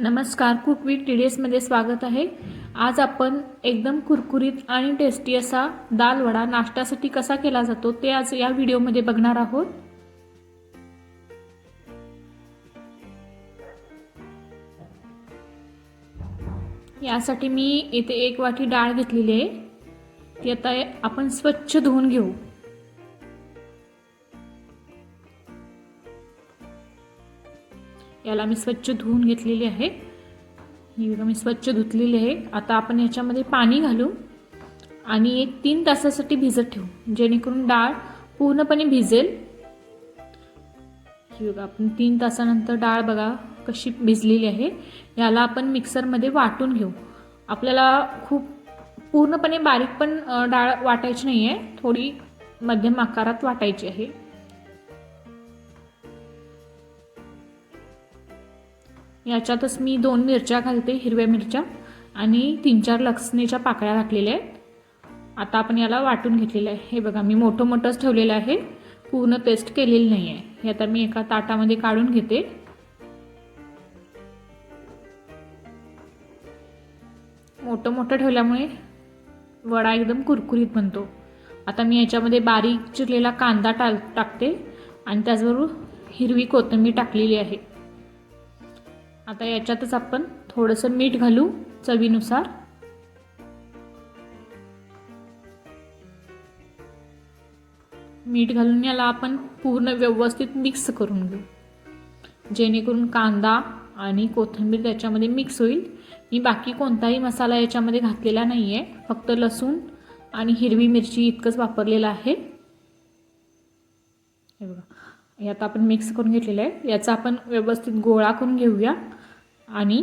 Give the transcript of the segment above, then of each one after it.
नमस्कार cook with T D एसमध्ये स्वागत आहे. आज आपण एकदम कुरकुरीत आणि टेस्टी असा दाल वडा नाश्त्यासाठी कसा केला जातो ते आज या व्हिडिओमध्ये बघणार आहोत. यासाठी मी इथे एक वाटी डाळ घेतलेली आहे. ती आता आपण स्वच्छ धुवून घेऊ. याला मी स्वच्छ धुवून घेतलेली आहे. ही बघा मी स्वच्छ धुतलेली आहे. आता आपण याच्यामध्ये पाणी घालू आणि एक तीन तासासाठी भिजत ठेवू. जेणेकरून डाळ पूर्णपणे भिजेल. ही बघा आपण तीन तासानंतर डाळ बघा कशी भिजलेली आहे. याला आपण मिक्सरमध्ये वाटून घेऊ. आपल्याला खूप पूर्णपणे बारीक पण डाळ वाटायची नाही आहे थोडी मध्यम आकारात वाटायची आहे. याच्यातच मी दोन मिरच्या घालते हिरव्या मिरच्या आणि तीन चार लसणीच्या पाकळ्या घातलेल्या आहेत. आता आपण याला वाटून घेतलेलं आहे. हे बघा मी मोठं मोठंच ठेवलेलं आहे. पूर्ण पेस्ट केलेली नाही आहे हे आता मी एका ताटामध्ये काढून घेते. मोठं मोठं ठेवल्यामुळे वडा एकदम कुरकुरीत बनतो. आता मी याच्यामध्ये बारीक चिरलेला कांदा टाल टाकते आणि त्याचबरोबर हिरवी कोथिंबीर टाकलेली आहे. आता याच्यातच आपण थोडंसं मीठ घालू चवीनुसार. मीठ घालून याला आपण पूर्ण व्यवस्थित मिक्स करून घेऊ. जेणेकरून कांदा आणि कोथिंबीर त्याच्यामध्ये मिक्स होईल. मी बाकी कोणताही मसाला याच्यामध्ये घातलेला नाही आहे फक्त लसूण आणि हिरवी मिरची इतकंच वापरलेलं आहे. हे बघा. हे आता आपण मिक्स करून घेतलेलं आहे. याचा आपण व्यवस्थित गोळा करून घेऊया. आणि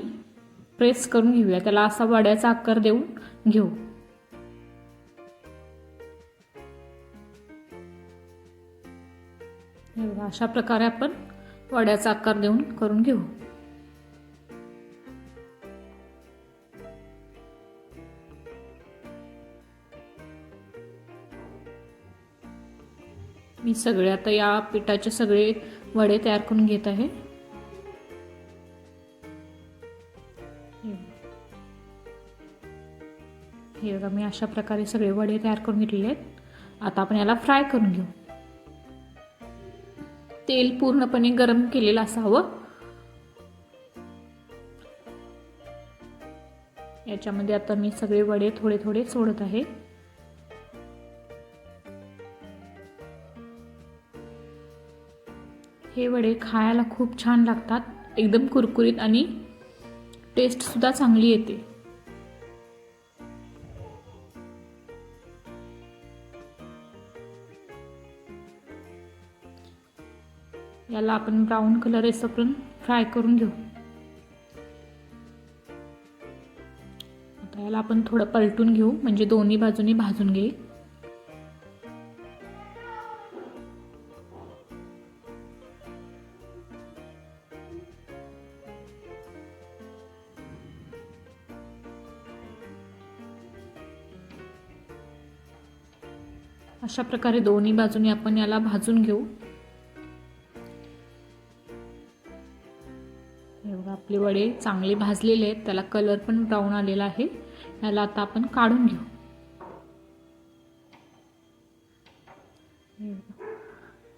प्रेस करून घेऊया. त्याला असा वड्याचा आकार देऊन घेऊ. अशा प्रकारे आपण वड्याचा आकार देऊन करून घेऊ. मी सगळे आता या पिठाचे सगळे वडे तयार करून घेत आहे. हे बघा मी अशा प्रकारे सगळे वडे तयार करून घेतलेले आहेत. आता आपण याला फ्राय करून घेऊ. तेल पूर्णपणे गरम केलेलं असावं. याच्यामध्ये आता मी सगळे वडे थोडे थोडे सोडत आहे. हे वडे खायला खूप छान लागतात. एकदम कुरकुरीत आणि टेस्टसुद्धा चांगली येते. याला आपण ब्राऊन कलर येईपर्यंत फ्राय करून घेऊ. आता याला आपण थोडं पलटून घेऊ म्हणजे दोन्ही बाजूनी भाजून घेईल अशा प्रकारे दोन्ही बाजूनी आपण याला भाजून घेऊ. आपले वडे चांगले भाजलेले आहेत त्याला कलर पण ब्राऊन आलेला आहे. याला आता आपण काढून घेऊ.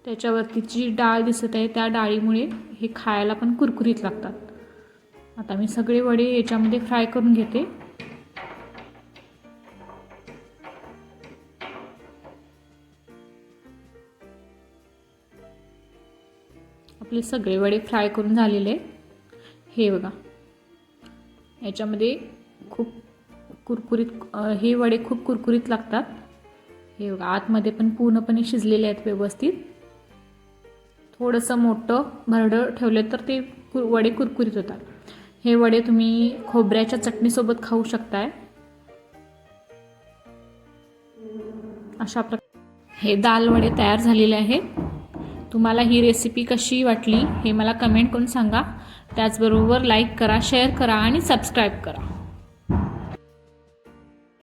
त्याच्यावरती जी डाळ दिसत आहे त्या डाळीमुळे हे खायला पण कुरकुरीत लागतात. आता मी सगळे वडे याच्यामध्ये फ्राय करून घेते. आपले सगळे वडे फ्राय करून झालेले. हे बघा. याच्यामध्ये खूप कुरकुरीत हे वडे खूप कुरकुरीत लागतात. हे बघा आतमध्ये पण पूर्णपणे शिजलेले आहेत व्यवस्थित. थोडंसं मोठं भरडं ठेवलं तर ते कुर वडे कुरकुरीत होतात. हे वडे तुम्ही खोबऱ्याच्या चटणीसोबत खाऊ शकताय. अशा प्रकार हे दाल वडे तयार झालेले आहेत. तुम्हाला ही रेसिपी कशी वाटली हे मला कमेंट करून सांगा. त्याचबरोबर लाईक करा शेअर करा आणि सबस्क्राईब करा.